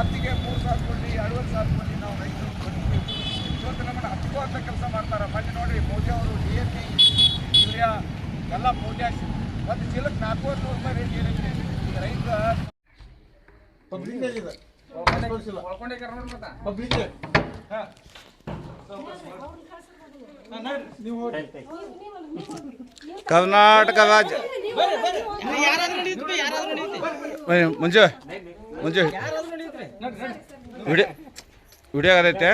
ಮತ್ತಿಗೆ ಮೂರು ಸಾವಿರ ಕೊಡಿ ಅರವತ್ತು ಸಾವಿರ ಕೊಡಿ ನಾವು ರೈತರು ಬದುಕಬೇಕು. ಇವತ್ತು ನಮ್ಮನ್ನು ಹತ್ತುವಂಥ ಕೆಲಸ ಮಾಡ್ತಾರೆ. ಮೊನ್ನೆ ನೋಡಿ ಮೋದಿ ಅವರು ಡಿ ಎ ಪಿ ಯೂರಿಯಾ ಎಲ್ಲ ಮೌಲ್ಯ ಒಂದು ಚೀಲಕ್ಕೆ ನಾಲ್ಕೂವರೆ ನೂರು ರೂಪಾಯಿ ರೇಟ್ ಏನಕ್ಕೆ ಈಗ ರೈತ ಪಬ್ಲಿಕ್ ರಾಜ್ಯ ಮಂಜು ಮಂಜು ವಿಡಿಯೋ ವಿಡಿಯೋ ಆಗದೈತೆ?